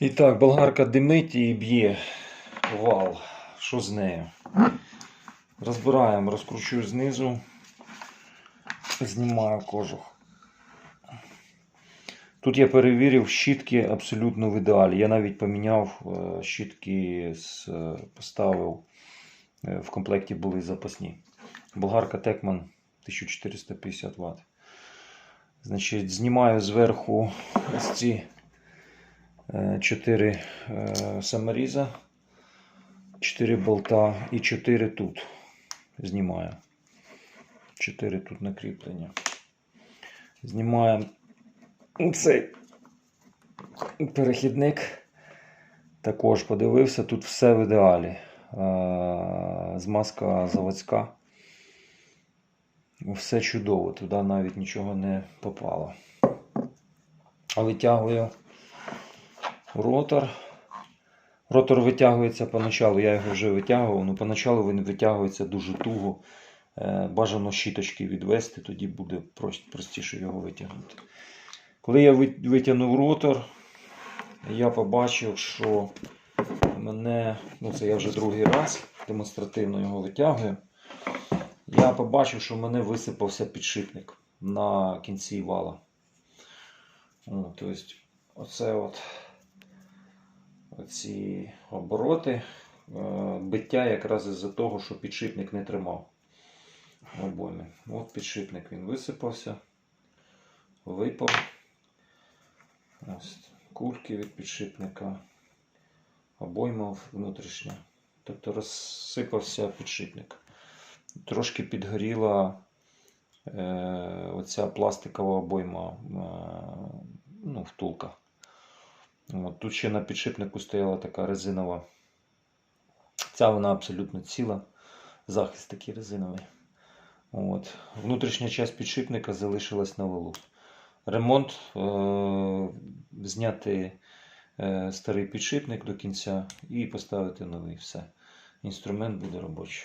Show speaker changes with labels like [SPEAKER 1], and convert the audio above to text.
[SPEAKER 1] І так, болгарка димить і б'є вал. Що з нею? Розбираємо, розкручую знизу, знімаю кожух. Тут я перевірив, щітки абсолютно в ідеалі. Я навіть поміняв е, щітки, е, поставив. е, В комплекті були запасні. Болгарка Текман 1450 Вт. Значить, знімаю зверху ось ці 4 саморіза, 4 болта і 4 тут. Знімаю. 4 тут накріплення. Знімаємо цей перехідник. Також подивився, тут все в ідеалі. Е, Змазка заводська. Все чудово, туди навіть нічого не попало. А витягую ротор. Ротор витягується поначалу, я його вже витягував, але поначалу він витягується дуже туго. Е, Бажано щіточки відвести, тоді буде простіше його витягнути. Коли я витягнув ротор, я побачив, що мене, ну це я вже другий раз демонстративно його витягую. Я побачив, що в мене висипався підшипник на кінці вала. О, тобто, оце от оці обороти е, биття якраз із-за того, що підшипник не тримав обойми. От підшипник він висипався, випав. Ось кульки від підшипника, обойма внутрішня. Тобто розсипався підшипник. Трошки підгоріла е, оця пластикова обойма, е, ну, втулка. От, тут ще на підшипнику стояла така резинова. Ця вона абсолютно ціла. Захист такий резиновий. От. Внутрішня частина підшипника залишилась на валу. Ремонт е- зняти е, старий підшипник до кінця і поставити новий. Все. Інструмент буде робочий.